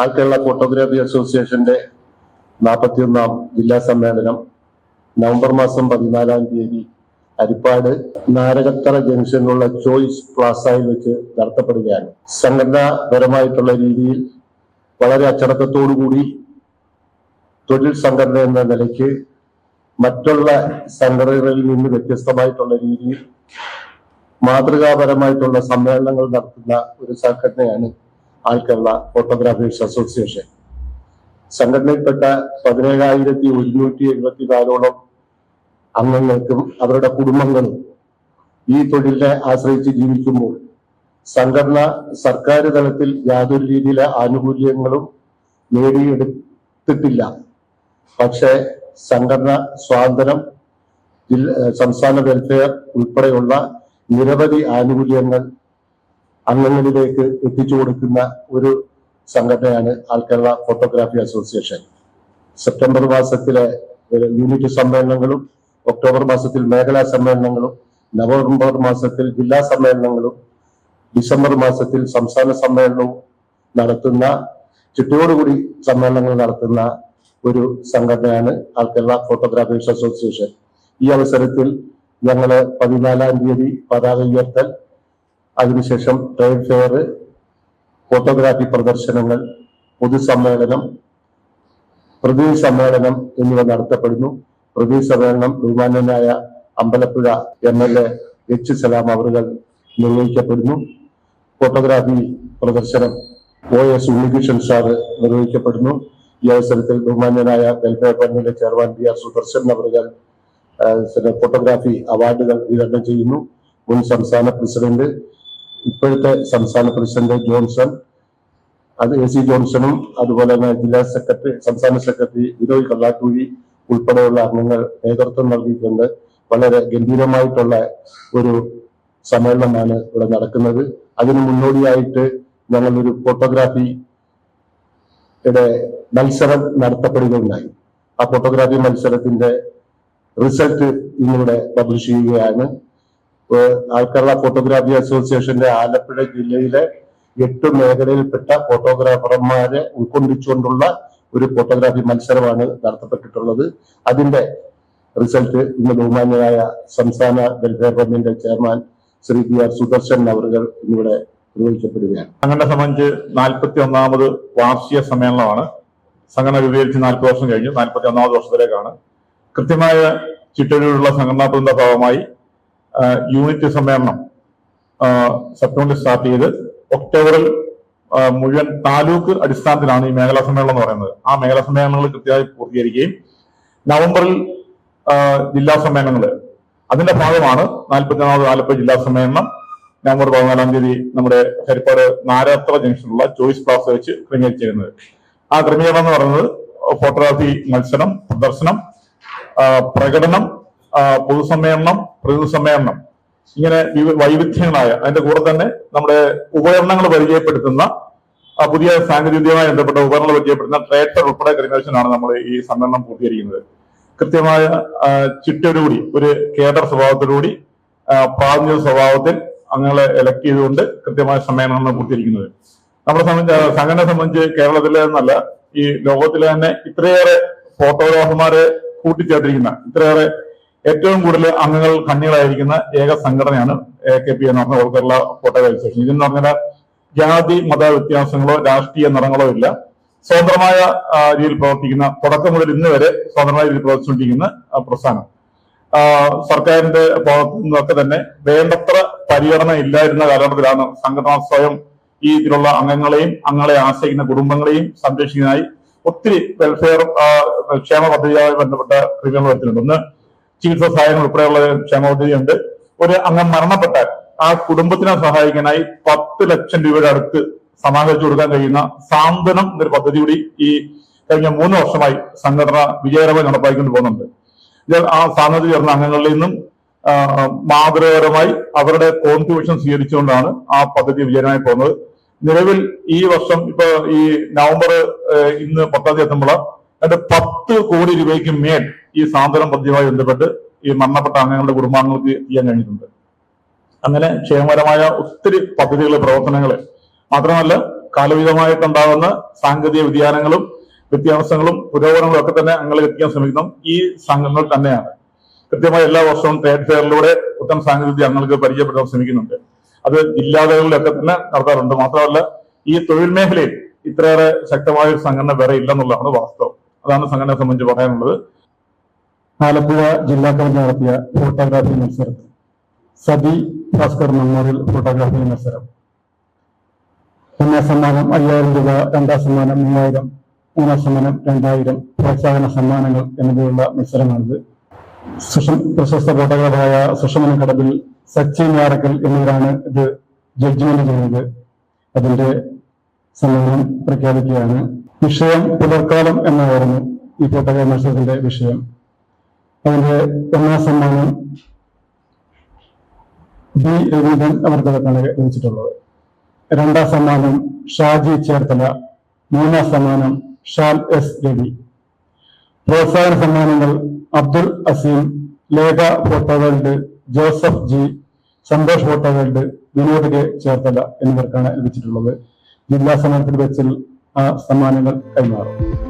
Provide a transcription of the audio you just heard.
ആൾ Kerala photography അസോസിയേഷന്റെ നാൽപ്പത്തിയൊന്നാം ജില്ലാ സമ്മേളനം നവംബർ മാസം പതിനാലാം തീയതി അരിപ്പാട് നാരകത്തറ ജംഗ്ഷനിലുള്ള ചോയ്സ് പ്ലാസയിൽ വെച്ച് നടത്തപ്പെടുകയാണ്. സംഘടനാപരമായിട്ടുള്ള രീതിയിൽ വളരെ അച്ചടക്കത്തോടുകൂടി തൊഴിൽ സംഘടന എന്ന നിലയ്ക്ക് മറ്റുള്ള സംഘടനകളിൽ നിന്ന് വ്യത്യസ്തമായിട്ടുള്ള രീതിയിൽ മാതൃകാപരമായിട്ടുള്ള സമ്മേളനങ്ങൾ നടത്തുന്ന ഒരു സംഘടനയാണ് ആൾ ഫോട്ടോഗ്രാഫേഴ്സ് അസോസിയേഷൻ സംഘടനയിൽപ്പെട്ട പതിനേഴായിരത്തി ഒരുന്നൂറ്റി എഴുപത്തിനാലോളം അംഗങ്ങൾക്കും അവരുടെ കുടുംബങ്ങളും ഈ തൊഴിലിനെ ആശ്രയിച്ച് ജീവിക്കുമ്പോൾ സംഘടന സർക്കാർ തലത്തിൽ യാതൊരു രീതിയിലെ ആനുകൂല്യങ്ങളും നേടിയെടുത്തിട്ടില്ല. പക്ഷേ സംഘടന സ്വാതന്ത്ര്യം സംസ്ഥാന വെൽഫെയർ ഉൾപ്പെടെയുള്ള നിരവധി ആനുകൂല്യങ്ങൾ അംഗങ്ങളിലേക്ക് എത്തിച്ചു കൊടുക്കുന്ന ഒരു സംഘടനയാണ് all Kerala photography association. September മാസത്തിലെ യൂണിറ്റ് സമ്മേളനങ്ങളും ഒക്ടോബർ മാസത്തിൽ മേഖലാ സമ്മേളനങ്ങളും നവംബർ മാസത്തിൽ ജില്ലാ സമ്മേളനങ്ങളും ഡിസംബർ മാസത്തിൽ സംസ്ഥാന സമ്മേളനവും നടത്തുന്ന ചിട്ടയോടുകൂടി സമ്മേളനങ്ങൾ നടത്തുന്ന ഒരു സംഘടനയാണ് ആൾ കേരള ഫോട്ടോഗ്രാഫേഴ്സ് അസോസിയേഷൻ. ഈ അവസരത്തിൽ ഞങ്ങൾ പതിനാലാം തീയതി പതാക ഉയർത്തൽ അതിനുശേഷം ട്രേഡ് ഫെയർ ഫോട്ടോഗ്രാഫി പ്രദർശനങ്ങൾ പൊതുസമ്മേളനം പ്രതിനിധി സമ്മേളനം എന്നിവ നടത്തപ്പെടുന്നു. പ്രതിനിധി സമ്മേളനം ബഹുമാന്യനായ Ambalappuzha M L A H Salam അവറുകൾ നിർവഹിക്കപ്പെടുന്നു. ഫോട്ടോഗ്രാഫി പ്രദർശനം ഒ എസ് ഉണ്ണികൃഷ്ണൻ സാറ് നിർവഹിക്കപ്പെടുന്നു. ഈ അവസരത്തിൽ ബഹുമാന്യനായ വെൽഫെയർ ഫണ്ടിന്റെ ചെയർമാൻ ബി ആർ സുദർശൻ അവറുകൾ ഫോട്ടോഗ്രാഫി അവാർഡുകൾ വിതരണം ചെയ്യുന്നു. മുൻ സംസ്ഥാന പ്രസിഡന്റ് ഇപ്പോഴത്തെ സംസ്ഥാന പ്രസിഡന്റ് ജോൺസൺ അത് എ സി ജോൺസണും അതുപോലെ തന്നെ ജില്ലാ സെക്രട്ടറി സംസ്ഥാന സെക്രട്ടറി വിനോയ് കള്ളാട്ടൂരി ഉൾപ്പെടെയുള്ള അംഗങ്ങൾ നേതൃത്വം നൽകിയിട്ടുണ്ട്. വളരെ ഗംഭീരമായിട്ടുള്ള ഒരു സമ്മേളനമാണ് ഇവിടെ നടക്കുന്നത്. അതിന് മുന്നോടിയായിട്ട് ഞങ്ങൾ ഒരു ഫോട്ടോഗ്രാഫി യുടെ മത്സരം നടത്തപ്പെടുകയുണ്ടായി. ആ ഫോട്ടോഗ്രാഫി മത്സരത്തിന്റെ റിസൾട്ട് ഇന്നിവിടെ പബ്ലിഷ് ചെയ്യുകയാണ്. ആൾക്കേരള ഫോട്ടോഗ്രാഫി അസോസിയേഷന്റെ ആലപ്പുഴ ജില്ലയിലെ എട്ട് മേഖലയിൽപ്പെട്ട ഫോട്ടോഗ്രാഫർമാരെ ഉൾക്കൊണ്ടിച്ചുകൊണ്ടുള്ള ഒരു ഫോട്ടോഗ്രാഫി മത്സരമാണ് നടത്തപ്പെട്ടിട്ടുള്ളത്. അതിന്റെ റിസൾട്ട് ഇന്ന് ബഹുമാന്യനായ സംസ്ഥാന വെൽഫെയർ ഫണ്ടിന്റെ chairman Shri P R Sudarshan അവറുകൾ ഇന്നിവിടെ നിർവഹിക്കപ്പെടുകയാണ്. സംഘടന സംബന്ധിച്ച് നാൽപ്പത്തി ഒന്നാമത് വാർഷിക സമ്മേളനമാണ്. സംഘടന രൂപീകരിച്ച് നാൽപ്പത് വർഷം കഴിഞ്ഞു. നാൽപ്പത്തി ഒന്നാമത് വർഷത്തിലേക്കാണ്. കൃത്യമായ ചിട്ടയിലുള്ള സംഘടനാത്മകത്തിന്റെ ഭാഗമായി ആ, യൂണിറ്റ് സമ്മേളനം സെപ്റ്റംബറിൽ സ്റ്റാർട്ട് ചെയ്ത് ഒക്ടോബറിൽ മുഴുവൻ താലൂക്ക് അടിസ്ഥാനത്തിലാണ് ഈ മേഖലാ സമ്മേളനം എന്ന് പറയുന്നത്. ആ മേഖലാ സമ്മേളനങ്ങൾ കൃത്യമായി പൂർത്തീകരിക്കുകയും നവംബറിൽ ജില്ലാ സമ്മേളനങ്ങൾ. അതിന്റെ ഭാഗമാണ് നാൽപ്പത്തിനാമത് ആലപ്പുഴ ജില്ലാ സമ്മേളനം. നവംബർ പതിനാലാം തീയതി നമ്മുടെ ഹരിപ്പാട് നാരാത്ര ജംഗ്ഷനിലുള്ള ചോയ്സ് പ്ലാസ വെച്ച് ക്രമീകരിച്ചിരുന്നത് ആ ക്രമീകരണം എന്ന് പറയുന്നത് ഫോട്ടോഗ്രാഫി മത്സരം പ്രദർശനം പ്രകടനം പൊതുസമ്മേളനം പ്രതിനിധി ഇങ്ങനെ വിവ- വൈവിധ്യങ്ങളായ അതിന്റെ കൂടെ തന്നെ നമ്മുടെ ഉപകരണങ്ങൾ പരിചയപ്പെടുത്തുന്ന പുതിയ സാങ്കേതികമായി ബന്ധപ്പെട്ട ഉപകരണങ്ങൾ പരിചയപ്പെടുത്തുന്ന ട്രേറ്റർ ഉൾപ്പെടെ ക്രമീകരിച്ചാണ് നമ്മൾ ഈ സമ്മേളനം പൂർത്തീകരിക്കുന്നത്. കൃത്യമായ ചിട്ടയോടുകൂടി ഒരു കേഡർ സ്വഭാവത്തോടുകൂടി പ്രാതിനിധ്യ സ്വഭാവത്തിൽ അംഗങ്ങളെ എലക്ട് ചെയ്തുകൊണ്ട് കൃത്യമായ സമ്മേളനമാണ് പൂർത്തീകരിക്കുന്നത്. നമ്മളെ സംബന്ധിച്ച് സംഘടനയെ സംബന്ധിച്ച് കേരളത്തിലെ എന്നല്ല ഈ ലോകത്തിലെ തന്നെ ഇത്രയേറെ ഫോട്ടോഗ്രാഫർമാരെ കൂട്ടിച്ചേർത്തിരിക്കുന്ന ഇത്രയേറെ ഏറ്റവും കൂടുതൽ അംഗങ്ങൾ കണ്ണികളായിരിക്കുന്ന ഏക സംഘടനയാണ് എ കെ പി എന്ന് പറഞ്ഞ ഓൾ കേരള ഇതെന്ന് പറഞ്ഞാൽ ജാതി മത വ്യത്യാസങ്ങളോ രാഷ്ട്രീയ നിറങ്ങളോ ഇല്ല. സ്വതന്ത്രമായ രീതിയിൽ പ്രവർത്തിക്കുന്ന തുടക്കം മുതൽ ഇന്ന് വരെ സ്വതന്ത്രമായ രീതിയിൽ പ്രവർത്തിച്ചുകൊണ്ടിരിക്കുന്ന പ്രസ്ഥാനം. സർക്കാരിന്റെ ഭാഗത്തു നിന്നൊക്കെ തന്നെ വേണ്ടത്ര പരിഗണന ഇല്ലായിരുന്ന കാലഘട്ടത്തിലാണ് സംഘടന സ്വയം ഈ ഇതിലുള്ള അംഗങ്ങളെയും അംഗങ്ങളെ ആശ്രയിക്കുന്ന കുടുംബങ്ങളെയും സംരക്ഷിക്കുന്നതിനായി ഒത്തിരി വെൽഫെയർ ക്ഷേമ പദ്ധതിയുമായി ബന്ധപ്പെട്ട ക്രിമിനൽ വരുത്തുന്നുണ്ട് ഒന്ന് ചികിത്സാ സഹായങ്ങൾ ഉൾപ്പെടെയുള്ള ക്ഷേമപദ്ധതിയുണ്ട് ഒരു അംഗം മരണപ്പെട്ടാൽ ആ കുടുംബത്തിനെ സഹായിക്കാനായി പത്ത് ലക്ഷം രൂപയുടെ അടുത്ത് സമാഹരിച്ചു കൊടുക്കാൻ കഴിയുന്ന സാന്ത്വനം എന്നൊരു പദ്ധതി കൂടി ഈ കഴിഞ്ഞ മൂന്ന് വർഷമായി സംഘടന വിജയകരമായി നടപ്പാക്കിക്കൊണ്ട് പോകുന്നുണ്ട്. ഇതിൽ ആ സാധ്യത ചേർന്ന അംഗങ്ങളിൽ നിന്നും മാതൃപരമായി അവരുടെ കോൺട്രിബ്യൂഷൻ സ്വീകരിച്ചുകൊണ്ടാണ് ആ പദ്ധതി വിജയകരമായി പോകുന്നത്. നിലവിൽ ഈ വർഷം ഇപ്പൊ ഈ നവംബർ ഇന്ന് പത്താം തീയതി എത്തുമ്പോൾ അത് പത്ത് കോടി രൂപയ്ക്ക് മേൽ ഈ സാന്ത്വനം പദ്ധതിയുമായി ബന്ധപ്പെട്ട് ഈ മരണപ്പെട്ട അംഗങ്ങളുടെ കുടുംബാംഗങ്ങൾക്ക് ചെയ്യാൻ കഴിഞ്ഞിട്ടുണ്ട്. അങ്ങനെ ക്ഷേമകരമായ ഒത്തിരി പദ്ധതികൾ പ്രവർത്തനങ്ങൾ. മാത്രമല്ല കാലവിധമായിട്ടുണ്ടാകുന്ന സാങ്കേതിക വ്യതിയാനങ്ങളും വ്യത്യാസങ്ങളും പുരോഗമനങ്ങളും ഒക്കെ തന്നെ അങ്ങളിൽ എത്തിക്കാൻ ശ്രമിക്കുന്ന ഈ സംഘങ്ങൾ തന്നെയാണ്. കൃത്യമായി എല്ലാ വർഷവും ട്രേഡ് ഫെയറിലൂടെ ഉത്തരം സാങ്കേതിക അങ്ങൾക്ക് പരിചയപ്പെടുത്താൻ ശ്രമിക്കുന്നുണ്ട്. അത് ജില്ലാതകളിലൊക്കെ തന്നെ നടത്താറുണ്ട്. മാത്രമല്ല ഈ തൊഴിൽ മേഖലയിൽ ഇത്രയേറെ ശക്തമായ ഒരു സംഘടന വേറെ ഇല്ലെന്നുള്ളതാണ് വാസ്തവം. അതാണ് സംഘടനയെ സംബന്ധിച്ച് പറയാനുള്ളത് ആലപ്പുഴ ജില്ലാ കമ്മിറ്റി നടത്തിയ ഫോട്ടോഗ്രാഫി മത്സരം. സബി ഭാസ്കർ മെമ്മോറിയൽ ഫോട്ടോഗ്രാഫി മത്സരം. ഒന്നാം സമ്മാനം അയ്യായിരം രൂപ രണ്ടാം സമ്മാനം മൂവായിരം മൂന്നാം സമ്മാനം രണ്ടായിരം പ്രോത്സാഹന സമ്മാനങ്ങൾ എന്നിവയുള്ള മത്സരമാണിത്. പ്രശസ്ത ഫോട്ടോഗ്രാഫറായ സുഷമന കടവിൽ സച്ചിൻ വാരക്കൽ എന്നിവരാണ് ഇത് ജഡ്ജ്മെന്റ് ചെയ്യുന്നത്. അതിന്റെ സമ്മാനം പ്രഖ്യാപിക്കുകയാണ്. വിഷയം പുലർക്കാലം എന്നായിരുന്നു ഈ ഫോട്ടോഗ്രാഫി മത്സരത്തിന്റെ വിഷയം. അതിന്റെ ഒന്നാം സമ്മാനം ബി. രവീന്ദ്രൻ അവർക്കാണ് ലഭിച്ചിട്ടുള്ളത് രണ്ടാം സമ്മാനം ഷാജി ചേർത്തല. മൂന്നാം സമ്മാനം ഷാൽ എസ്. രവി. പ്രോത്സാഹന സമ്മാനങ്ങൾ Abdul Azeem Lekha photo world Joseph G Santhosh photo world Vinod K. Cherthala എന്നിവർക്കാണ് ലഭിച്ചിട്ടുള്ളത്. ജില്ലാ സമരത്തിൽ വെച്ചിൽ സമ്മാനങ്ങൾ കൈമാറും.